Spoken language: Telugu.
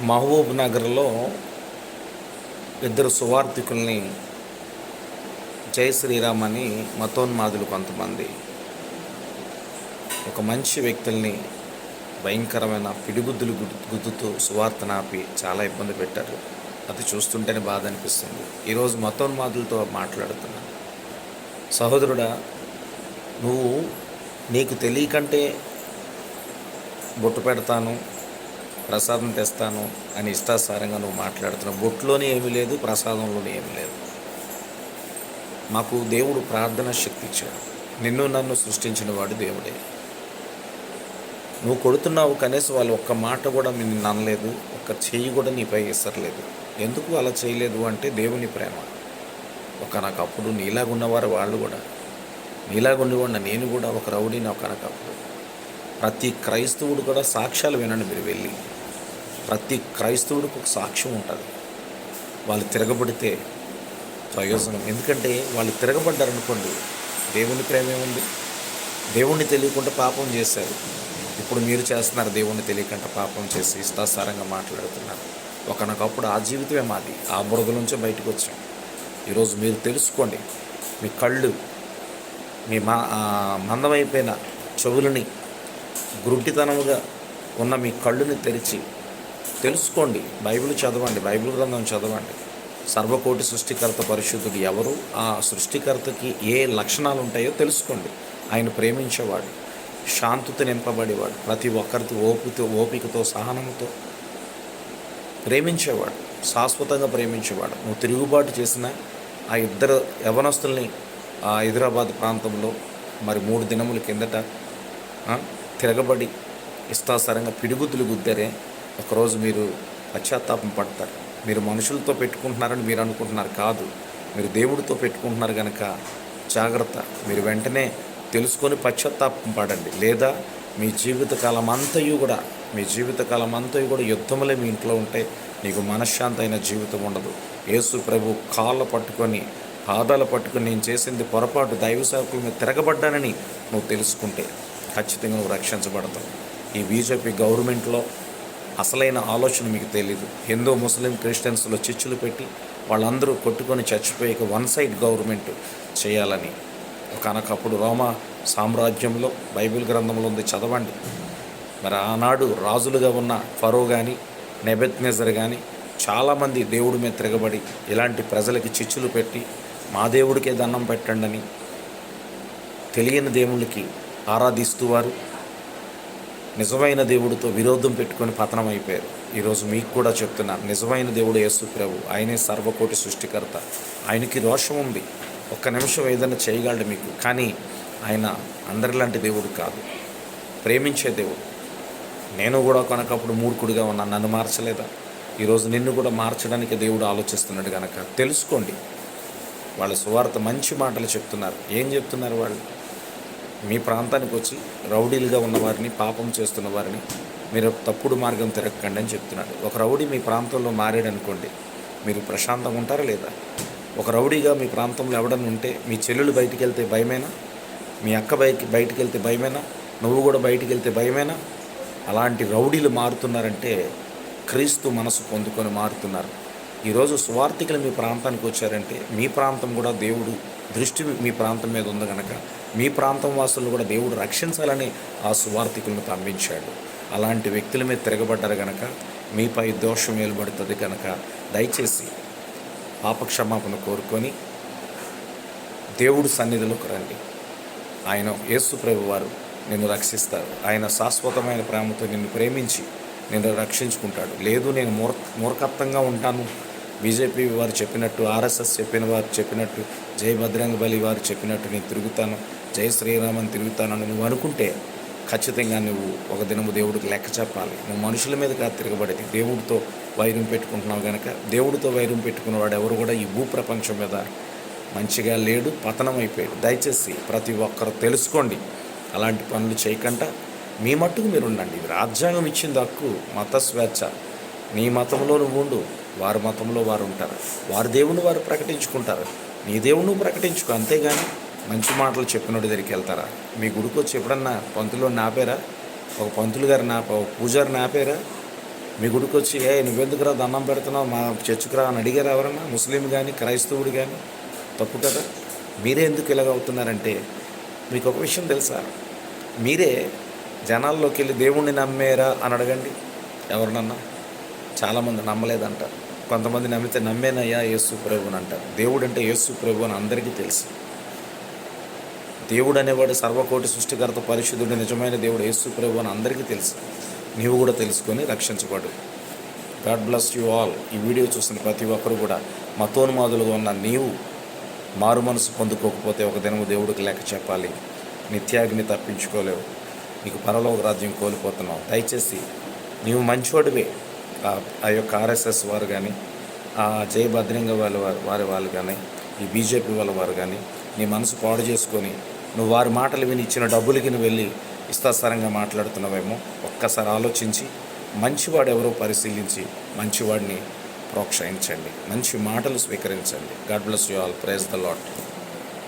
మహబూబ్ నగర్లో ఇద్దరు సువార్థికుల్ని జై శ్రీరామ్ అని మతోన్మాదులు కొంతమంది. ఒక మంచి వ్యక్తుల్ని భయంకరమైన పిడిగుద్దులు గుద్దు- గుద్దుతూ సువార్త నాపి చాలా ఇబ్బంది పెట్టారు. అది చూస్తుంటేనే బాధ అనిపిస్తుంది. ఈరోజు మతోన్మాదులతో మాట్లాడుతున్నాను సహోదరుడా నువ్వు నీకు తెలియకంటే బొట్టు పెడతాను ప్రసాదం తెస్తాను అని ఇష్టాసారంగా నువ్వు మాట్లాడుతున్నావు. బొట్టులోనే ఏమీ లేదు ప్రసాదంలోనే ఏమీ లేదు. మాకు దేవుడు ప్రార్థన శక్తి ఇచ్చాడు. నిన్ను నన్ను సృష్టించిన వాడు దేవుడే. నువ్వు కొడుతున్నావు కనీసం వాళ్ళు ఒక్క మాట కూడా నిన్ను అనలేదు ఒక్క చెయ్యి కూడా నీపై ఇసరలేదు ఎందుకు అలా చేయలేదు అంటే దేవుని ప్రేమ. ఒకనకప్పుడు నీలాగున్నవారు వాళ్ళు కూడా. నీలాగుండేవాడిన నేను కూడా ఒక రౌడీని ఒకనకప్పుడు ప్రతి క్రైస్తవుడు కూడా సాక్ష్యాలు వినండి మీరు వెళ్ళి. ప్రతి క్రైస్తవుడికి ఒక సాక్ష్యం ఉంటుంది. వాళ్ళు తిరగబడితే ప్రయోజనం. ఎందుకంటే వాళ్ళు తిరగబడ్డారనుకోండి దేవుని ప్రేమ ఏముంది? దేవుణ్ణి తెలియకుండా పాపం చేశారు. ఇప్పుడు మీరు చేస్తున్నారు దేవుణ్ణి తెలియకుండా పాపం చేసి ఇష్టాసారంగా మాట్లాడుతున్నారు. ఒకనొకప్పుడు ఆ జీవితమే మాది. ఆ బురద నుంచే బయటకు వచ్చాం. ఈరోజు మీరు తెలుసుకోండి మీ కళ్ళు మీ మా మందమైపోయిన చెవులని గురుటితనముగా ఉన్న మీ కళ్ళుని తెరిచి తెలుసుకోండి. బైబిల్ చదవండి. బైబిల్ గ్రంథం చదవండి. సర్వకోటి సృష్టికర్త పరిశుద్ధుడు ఎవరు? ఆ సృష్టికర్తకి ఏ లక్షణాలు ఉంటాయో తెలుసుకోండి. ఆయన ప్రేమించేవాడు శాంతితో నింపబడేవాడు ప్రతి ఒక్కరితో ఓపికతో ఓపికతో సహనంతో ప్రేమించేవాడు శాశ్వతంగా ప్రేమించేవాడు. నువ్వు తిరుగుబాటు చేసిన ఆ ఇద్దరు యవనస్తుల్ని ఆ హైదరాబాద్ ప్రాంతంలో మరి మూడు దినముల కిందట తిరగబడి ఇష్టాసారంగా పిడిగుద్దులు గుద్దరే ఒకరోజు మీరు పశ్చాత్తాపం పడతారు. మీరు మనుషులతో పెట్టుకుంటున్నారని మీరు అనుకుంటున్నారు కాదు. మీరు దేవుడితో పెట్టుకుంటున్నారు కనుక జాగ్రత్త. మీరు వెంటనే తెలుసుకొని పశ్చాత్తాపం పడండి. లేదా మీ జీవితకాలం అంతయు కూడా మీ జీవితకాలం అంతయు కూడా యుద్ధములే మీ ఇంట్లో ఉంటే నీకు మనశ్శాంతి అయిన జీవితం ఉండదు. యేసు ప్రభు కాళ్ళ పట్టుకొని పాదాలు పట్టుకొని నేను చేసింది పొరపాటు దైవ సేవకుల మీద తిరగబడ్డానని నువ్వు తెలుసుకుంటే ఖచ్చితంగా నువ్వు రక్షించబడతావు. ఈ బీజేపీ గవర్నమెంట్లో అసలైన ఆలోచన మీకు తెలియదు హిందూ ముస్లిం క్రిస్టియన్స్లో చిచ్చులు పెట్టి వాళ్ళందరూ కొట్టుకొని చచ్చిపోయాక వన్ సైడ్ గవర్నమెంట్ చేయాలని. ఒకనకప్పుడు రోమా సామ్రాజ్యంలో బైబిల్ గ్రంథంలో ఉంది చదవండి. మరి ఆనాడు రాజులుగా ఉన్న ఫరో కానీ నెబెత్నెజర్ కానీ చాలామంది దేవుడి మీద తిరగబడి ఇలాంటి ప్రజలకి చిచ్చులు పెట్టి మా దేవుడికే దండం పెట్టండి అని తెలియని దేవుళ్ళకి ఆరాధిస్తూ వారు నిజమైన దేవుడితో విరోధం పెట్టుకొని పతనం అయిపోయారు ఈరోజు మీకు కూడా చెప్తున్నాను నిజమైన దేవుడు యేసు ప్రభు ఆయనే సర్వకోటి సృష్టికర్త. ఆయనకి రోషం ఉంది. ఒక్క నిమిషం ఏదైనా చేయగలడు మీకు. కానీ ఆయన అందరిలాంటి దేవుడు కాదు. ప్రేమించే దేవుడు. నేను కూడా కొనకప్పుడు మూర్ఖుడిగా ఉన్నాను నన్ను మార్చలేదా? ఈరోజు నిన్ను కూడా మార్చడానికి దేవుడు ఆలోచిస్తున్నాడు కనుక తెలుసుకోండి. వాళ్ళ సువార్త మంచి మాటలు చెప్తున్నారు. ఏం చెప్తున్నారు వాళ్ళు? మీ ప్రాంతానికి వచ్చి రౌడీలుగా ఉన్నవారిని పాపం చేస్తున్న వారిని మీరు తప్పుడు మార్గం తిరగకండి అని చెప్తున్నాడు. ఒక రౌడీ మీ ప్రాంతంలో మారాడు అనుకోండి మీరు ప్రశాంతంగా ఉంటారా లేదా? ఒక రౌడీగా మీ ప్రాంతంలో ఎవడన్నా ఉంటే మీ చెల్లెలు బయటికి వెళ్తే భయమేనా? మీ అక్క బయటికి బయటికి వెళ్తే భయమేనా? నువ్వు కూడా బయటికి వెళ్తే భయమేనా? అలాంటి రౌడీలు మారుతున్నారంటే క్రీస్తు మనసు పొందుకొని మారుతున్నారు. ఈరోజు స్వార్థికులు మీ ప్రాంతానికి వచ్చారంటే మీ ప్రాంతం కూడా దేవుడు దృష్టి మీ ప్రాంతం మీద ఉంది కనుక మీ ప్రాంతం వాసులను కూడా దేవుడు రక్షించాలని ఆ సువార్థికులను పంపించాడు అలాంటి వ్యక్తుల మీద తిరగబడ్డారు కనుక మీపై దోషం ఏలుబడుతుంది కనుక దయచేసి పాపక్షమాపణ కోరుకొని దేవుడు సన్నిధిలోకి రండి. ఆయన యేసు ప్రభు వారు నిన్ను రక్షిస్తారు. ఆయన శాశ్వతమైన ప్రేమతో నిన్ను ప్రేమించి నిన్ను రక్షించుకుంటాడు. లేదు నేను మూర్ మూర్ఖత్వంగా ఉంటాను. బీజేపీ వారు చెప్పినట్టు ఆర్ఎస్ఎస్ చెప్పిన వారు చెప్పినట్టు జై బజరంగ బలి వారు చెప్పినట్టు నేను తిరుగుతాను జై శ్రీరామని తిరుగుతానని నువ్వు అనుకుంటే ఖచ్చితంగా నువ్వు ఒక దినము దేవుడికి లెక్క చెప్పాలి. నువ్వు మనుషుల మీద కాదు తిరగబడేది దేవుడితో వైరం పెట్టుకుంటున్నావు కనుక దేవుడితో వైరం పెట్టుకున్నవాడు ఎవరు కూడా ఈ భూప్రపంచం మీద మంచిగా లేడు పతనం అయిపోయాడు. దయచేసి ప్రతి ఒక్కరు తెలుసుకోండి. అలాంటి పనులు చేయకుండా మీ మట్టుకు మీరు ఉండండి. రాజ్యాంగం ఇచ్చింది హక్కు మత స్వేచ్ఛ. నీ మతంలో నువ్వు ఉండు. వారి మతంలో వారు ఉంటారు. వారి దేవుని వారు ప్రకటించుకుంటారు. నీ దేవుని నువ్వు ప్రకటించుకో అంతేగాని మంచి మాటలు చెప్పినోడి దగ్గరికి వెళ్తారా? మీ గుడికి వచ్చి ఎప్పుడన్నా పంతులు నాపారా? ఒక పంతులు గారు నాప ఒక పూజారి నాపారా? మీ గుడికి వచ్చి ఏ నువ్వెందుకురా దండం పెడుతున్నావు? మా చర్చికి రా అని అడిగారు ఎవరన్నా? ముస్లిం కానీ క్రైస్తవుడు కానీ తప్పు కదా. మీరే ఎందుకు ఇలాగ అవుతున్నారంటే మీకు ఒక విషయం తెలుసా? మీరే జనాల్లోకి వెళ్ళి దేవుణ్ణి నమ్మేరా అని అడగండి. ఎవరినన్నా? చాలామంది నమ్మలేదంటారు కొంతమంది నమ్మితే నమ్మేనయ్యా యేసు ప్రభు అని అంటారు. దేవుడు అంటే యేసు ప్రభు అని అందరికీ తెలుసు. దేవుడు అనేవాడు సర్వకోటి సృష్టికర్త పరిశుద్ధుడు నిజమైన దేవుడు యేసు ప్రభు అని అందరికీ తెలుసు. నీవు కూడా తెలుసుకొని రక్షించబడు. God bless you all. ఈ వీడియో చూసిన ప్రతి ఒక్కరు కూడా మతోన్మాదులుగా ఉన్న నీవు మారు మనసు పొందుకోకపోతే ఒక దినము దేవుడికి లెక్క చెప్పాలి. నిత్యాగ్ని తప్పించుకోలేవు. నీకు పరలోక రాజ్యం కోల్పోతున్నావు. దయచేసి నీవు మంచివాడివే. ఆ- యొక్క ఆర్ఎస్ఎస్ వారు కానీ ఆ జయ భద్రంగ వాళ్ళ వారు వారి వాళ్ళు కానీ ఈ బీజేపీ వాళ్ళ వారు కానీ నీ మనసు పాడు చేసుకొని నువ్వు వారి మాటలు విని ఇచ్చిన డబ్బులకి నువ్వు వెళ్ళి ఇస్తాసరంగా మాట్లాడుతున్నావేమో ఒక్కసారి ఆలోచించి మంచివాడు ఎవరో పరిశీలించి మంచివాడిని ప్రోత్సహించండి మంచి మాటలు స్వీకరించండి. God bless you all. Praise the Lord